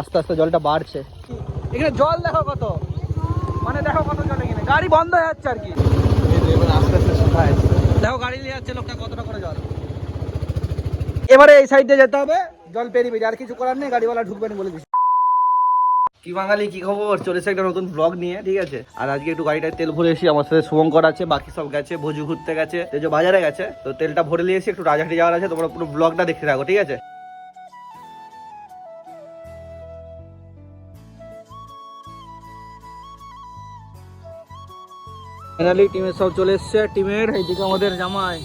আস্তে আস্তে জলটা বাড়ছে। এখানে জল দেখো কত। মানে দেখো কত জল এখানে গাড়ি বন্ধ হয়ে যাচ্ছে আর কি। আস্তে আস্তে শুকায় দেখো গাড়ি নিয়ে যাচ্ছে লোকটা কতটা করে জল। এবারে এই সাইড দিয়ে যেতে হবে। জল পেরিয়ে আর কিছু করার নেই গাড়িওয়ালা ঢুকবে না বলে দিচ্ছি। কি বাঙালি কি খবর? চলেছে একটা নতুন ব্লগ নিয়ে ঠিক আছে? আর আজকে একটু গাড়িটায় তেল ভরে এসেছি। আমার সাথে শুভঙ্কর আছে বাকি সব গেছে ভোজু ঘুরতে গেছে। তেজো বাজারে গেছে তো তেলটা ভরে নিয়ে এসে একটু রাজহাটি যাওয়ার আছে তোমরা পুরো ব্লগটা দেখতে থাকো ঠিক আছে? ফাইনালি টিমের সব চলে এসছে। টিমের এইদিকে আমাদের জামাই।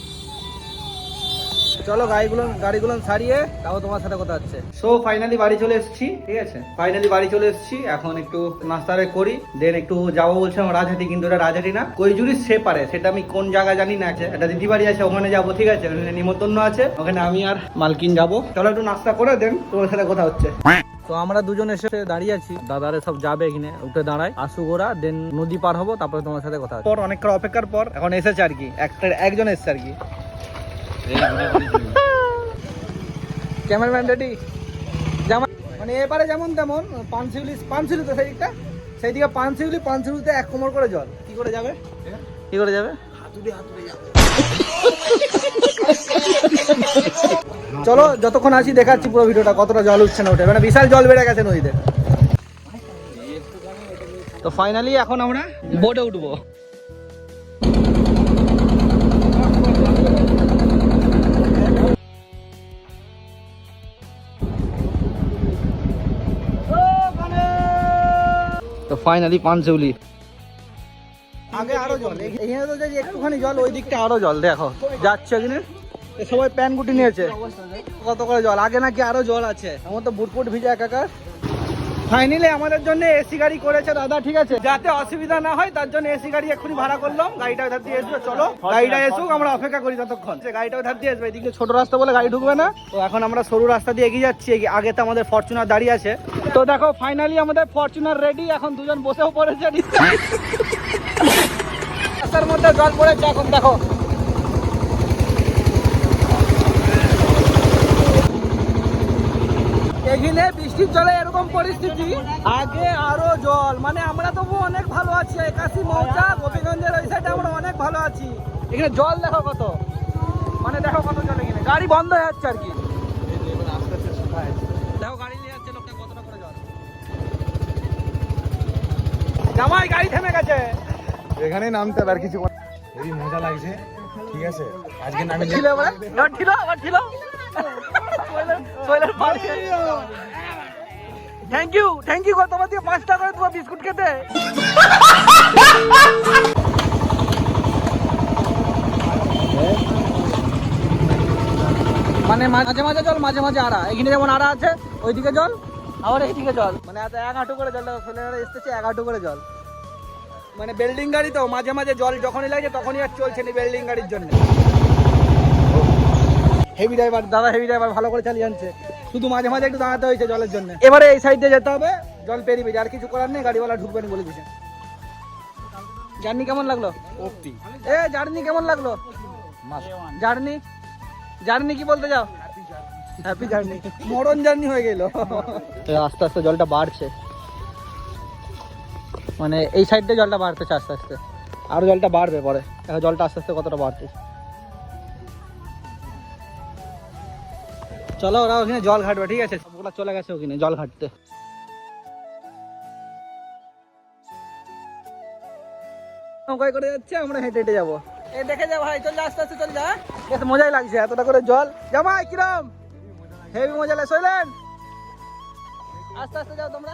চলো গাড়িগুলো গাড়িগুলো ছাড়িয়ে তাও তোমার সাথে কথা হচ্ছে। সো ফাইনালি বাড়ি চলে এসেছি, ঠিক আছে? ফাইনালি বাড়ি চলে এসেছি। এখন একটু নাস্তারে করি। দেন একটু যাব বলছিলাম রাজহাটি কিন্তু এটা রাজহাটি না। কৈজুরি সে পারে, সেটা আমি কোন জায়গা জানি না আছে। একটা দিদি বাড়ি আছে, ওখানে যাব, ঠিক আছে? নিমন্ত্রণ আছে। ওখানে আমি আর মালকিন যাব। চলো একটু নাস্তা করে দেন, তোমার সাথে কথা হচ্ছে। তো আমরা দুজন এসে দাঁড়িয়ে আছি। দাদারে সব যাবে এখানে উঠে দাঁড়ায়। আসুক ওরা দেন নদী পার হব তারপরে তোমার সাথে কথা। পর অনেকটা অপেক্ষার পর এখন এসেছে আর কি। একটা একজন এসেছে আর কি। ক্যামেরাম্যান রেডি জামা মানে এবারে যেমন তেমন পানশিউলি পানশিউলি তো সেই দিকটা সেই দিকে পানশিউলি পানশিউলিতে এক কোমর করে জল। কি করে যাবে? কি করে যাবে? চলো, যতক্ষণ আছি দেখাচ্ছি পুরো ভিডিওটা, কতটা জল উঠছে না ওঠে মানে বিশাল জল বেড়ে গেছে নদীতে। তো ফাইনালি এখন আমরা বোটে উঠবো। তো ফাইনালি পানচৌলি আগে আরও জল এখানে তো যে একটুখানি জল, ওই দিকটা আরও জল, দেখো, যাচ্ছে এখানে সবাই প্যান গুটি নিয়েছে। কত করে জল? আগে নাকি আরও জল আছে। আমার তো বুটফুট ভিজে একাকার। ফাইনালি আমাদের জন্য এসি গাড়ি করেছে দাদা, ঠিক আছে? যাতে অসুবিধা না হয়, তার জন্য এসি গাড়ি এক্ষুনি ভাড়া করলাম। গাড়িটা ওধার দিয়ে এসবে, চলো। গাড়িটা এসুক, আমরা অপেক্ষা করি ততক্ষণ। গাড়িটা ওধার দিয়ে আসবে এদিকে ছোট রাস্তা বলে গাড়ি ঢুকবে না। তো এখন আমরা সরু রাস্তা দিয়ে এগিয়ে যাচ্ছি। আগে তো আমাদের ফরচুনার দাঁড়িয়ে আছে। তো দেখো ফাইনালি আমাদের ফরচুনার রেডি এখন দুজন বসেও পড়েছে। রাস্তার মধ্যে জল পড়েছে এখন দেখো। এখানে বৃষ্টির জলে এরকম পরিস্থিতি, আগে আরও জল। মানে আমরা তবু অনেক ভালো আছি একাশি মৌচা গোপীগঞ্জের ওই সাইডে আমরা অনেক ভালো আছি। এখানে জল দেখো কত। মানে দেখো কত জল এখানে। গাড়ি বন্ধ হয়ে যাচ্ছে আর কি। দেখো গাড়ি নিয়ে যাচ্ছে লোকটা জল। জামাই গাড়ি থেমে গেছে। এখানে নামতে হবে আর কিছু হেবি মজা লাগছে ঠিক আছে আজকে নামে ছিল এবার ছিল এবার ছিল থ্যাংক ইউ থ্যাংক ইউ তোমার দিয়ে পাঁচ টাকা করে তোমার বিস্কুট খেতে মানে মাঝে মাঝে জল মাঝে মাঝে আড়া এখানে যেমন আড়া আছে ওইদিকে জল আবার এইদিকে জল মানে এত এক হাঁটু করে জল ফেলে এসতেছে এক হাঁটু করে জল মানে বিল্ডিং গাড়ি তো মাঝে মাঝে জল যখনই লাগে তখনই আর চলছে না বিল্ডিং গাড়ির জন্য। হেভি ড্রাইভার দাদা হেভি ড্রাইভার ভালো করে চালিয়ে আনছে। শুধু মাঝে মাঝে একটু দাঁড়াতে হয়েছে জলের জন্য। এবারে এই সাইড দিয়ে যেতে হবে জল পেরিয়ে আর কিছু করার নেই গাড়িওয়ালা ঢুকবে না বলে দিছে জার্নি কেমন লাগল? এ জার্নি কেমন লাগল? জার্নি জার্নি কি বলতে যাও হ্যাপি জার্নি মরণ জার্নি হয়ে গেল। আস্তে আস্তে জলটা বাড়ছে। মানে এই সাইড দিয়ে জলটা বাড়তেছে আস্তে আস্তে। আরও জলটা বাড়বে পরে। দেখো জলটা আস্তে আস্তে কতটা বাড়ছে চলো, ওরা ওখানে জল ঘাটবে, ঠিক আছে? সবগুলা চলে গেছে ওখানে, জল ঘাটতে। নৌকায় করে যাচ্ছে, আমরা হেঁটে হেঁটে যাব। এই দেখে যা ভাই, চল আস্তে আস্তে চল যা। বেশ মজাই লাগছে, এতটা করে জল। জামাই কিরম? হেভি মজা লাগে সইলেন আস্তে আস্তে যাও তোমরা।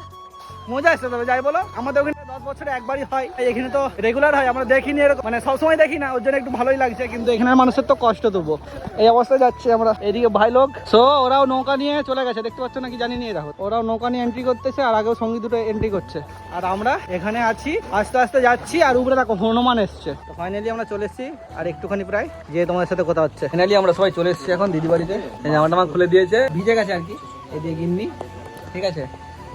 মজা আসছে, তবে যাই বলো, আমাদের ওখানে দশ বছরে একবারই হয়। এখানে তো রেগুলার হয়, আমরা দেখিনি এরকম মানে সবসময় দেখি না, ওর জন্য একটু ভালোই লাগছে, কিন্তু এখানের মানুষের তো কষ্ট তবু এই অবস্থায় যাচ্ছে আমরা, এদিকে ভাই লোক। সো ওরাও নৌকা নিয়ে চলে গেছে, দেখতে পাচ্ছ নাকি জানি নিয়ে দেখো। ওরাও নৌকা নিয়ে এন্ট্রি করতেছে, আর আগেও সঙ্গী দুটো এন্ট্রি করছে। আর আমরা এখানে আছি, আস্তে আস্তে যাচ্ছি, আর উপরে দেখো হনুমান এসছে। তো ফাইনালি আমরা চলে এসেছি, আর একটুখানি প্রায়, যে তোমাদের সাথে কথা হচ্ছে। ফাইনালি আমরা সবাই চলে এসেছি এখন দিদি বাড়িতে এই জামা টামা খুলে দিয়েছে, ভিজে গেছে আর কি এদিকে গিন্নি, ঠিক আছে?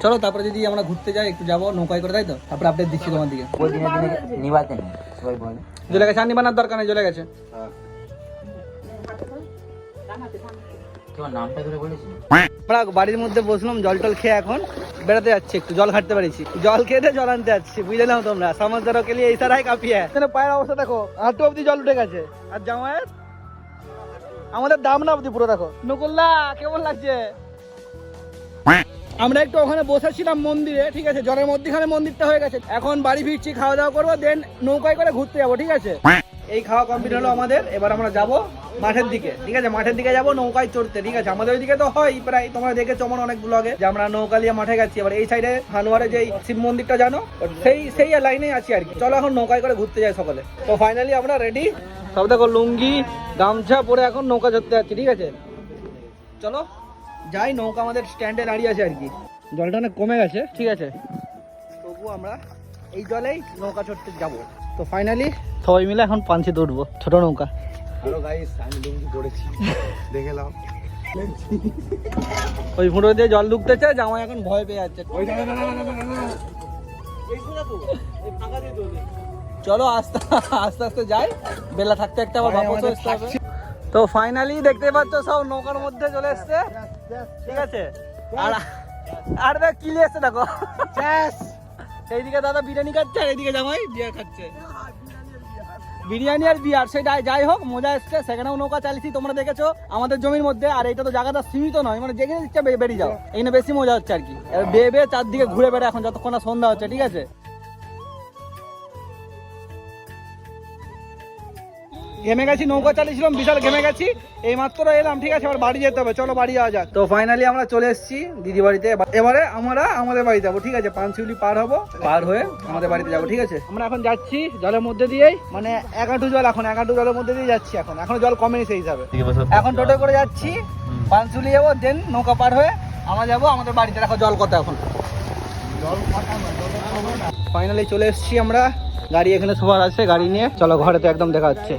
চলো তারপরে যদি আমরা ঘুরতে যাই একটু যাব নৌকায় করে তাই তো? তারপরে আপডেট দিচ্ছি তোমার দিকে। ওই দিনে দিনে নিবাতে নেই সবাই বলে। চলে গেছে আর নিবানোর দরকার নেই চলে গেছে। তোমার নামটা ধরে বলেছি? আমরা বাড়ির মধ্যে বসলাম জল টল খেয়ে এখন বেড়াতে যাচ্ছি একটু জল ঘাটতে পারিছি। জল খেতে জল আনতে যাচ্ছি বুঝে নাও তোমরা? সমুদ্র কে লিয়ে এই সারাই কাঁপিয়ে। পায়ের অবস্থা দেখো হাঁটু অব্দি জল উঠে গেছে। আর জামায়ের আমাদের দাম না অব্দি পুরো দেখো। নকুল্লা কেমন লাগছে? আমরা একটু ওখানে বসেছিলাম মন্দিরে ঠিক আছে? জলের মধ্যখানে মন্দিরটা হয়ে গেছে। এখন বাড়ি ফিরছি খাওয়া দাওয়া করব দেন নৌকায় করে ঘুরতে যাব ঠিক আছে? এই খাওয়া কমপ্লিট হলো আমাদের এবার আমরা যাব মাঠের দিকে ঠিক আছে? মাঠের দিকে যাব নৌকায় চড়তে ঠিক আছে? আমাদের ওইদিকে তো হয় প্রায় তোমরা দেখেছ আমার অনেক ব্লগে যে আমরা নৌকা নিয়ে মাঠে গেছি। এবার এই সাইডে হানুয়ারে যেই শিব মন্দিরটা জানো? সেই সেই লাইনে আছি আর কি। চলো এখন নৌকায় করে ঘুরতে যাই সকলে। তো ফাইনালি আমরা রেডি সব দেখো লুঙ্গি গামছা পরে এখন নৌকা চড়তে যাচ্ছি ঠিক আছে? চলো। যাই নৌকা আমাদের স্ট্যান্ডে দাঁড়িয়ে আছে আর কি। জলটা অনেক কমে গেছে। ঠিক আছে। তবু আমরা এই জলেই নৌকা চড়তে যাব। তো ফাইনালি সবাই মিলে এখন পাঞ্চিতে উঠবো ছোট নৌকা। হ্যালো গাইস আমি লুঙ্গি পড়েছি দেখে নাও। ওই ফুটো দিয়ে জল ঢুকতেছে জামাই এখন ভয় পেয়ে যাচ্ছে। চলো আস্তে আস্তে আস্তে যাই। বেলা থাকতে থাকতে আবার তো ফাইনালি দেখতে পাচ্ছ সব নৌকার মধ্যে চলে এসছে। ঠিক আছে? আর আর দেখ কিলে এসছে দেখো। এইদিকে দাদা বিরিয়ানি খাচ্ছে আর এইদিকে জামাই বিয়ার খাচ্ছে। বিরিয়ানি আর বিয়ার সেটা যাই হোক মজা এসছে। সেখানেও নৌকা চালিয়েছি তোমরা দেখেছ আমাদের জমির মধ্যে। আর এইটা তো জায়গাটা সীমিত নয় মানে যেখানে ইচ্ছা বেরিয়ে যাও। এখানে বেশি মজা হচ্ছে আর কি। বেয়ে বেয়ে চারদিকে ঘুরে বেড়া এখন যতক্ষণ না সন্ধ্যা হচ্ছে ঠিক আছে? ঘেমে গেছি নৌকা চালিয়েছিলাম বিশাল ঘেমে গেছি। এই মাত্র এলাম ঠিক আছে এবার বাড়ি যেতে হবে চলো বাড়ি যাওয়া যাক। তো ফাইনালি আমরা চলে এসেছি দিদি বাড়িতে। এবার- এবারে আমরা আমাদের বাড়ি যাব ঠিক আছে পাঁচশিউলি পার হব পার হয়ে আমাদের বাড়িতে যাব ঠিক আছে? আমরা এখন যাচ্ছি জলের মধ্যে দিয়েই মানে এক হাঁটু জল এখন এক হাঁটু জলের মধ্যে দিয়ে যাচ্ছি এখন। এখন জল কমেনি সেই হিসাবে। এখন টোটো করে যাচ্ছি পাঁচশিউলি যাব দেন নৌকা পার হয়ে আমরা যাব আমাদের বাড়িতে। দেখো জল কত এখন। ফাইনালি চলে এসেছি আমরা গাড়ি এখানে সবার আছে গাড়ি নিয়ে। চলো ঘরে তো একদম দেখা হচ্ছে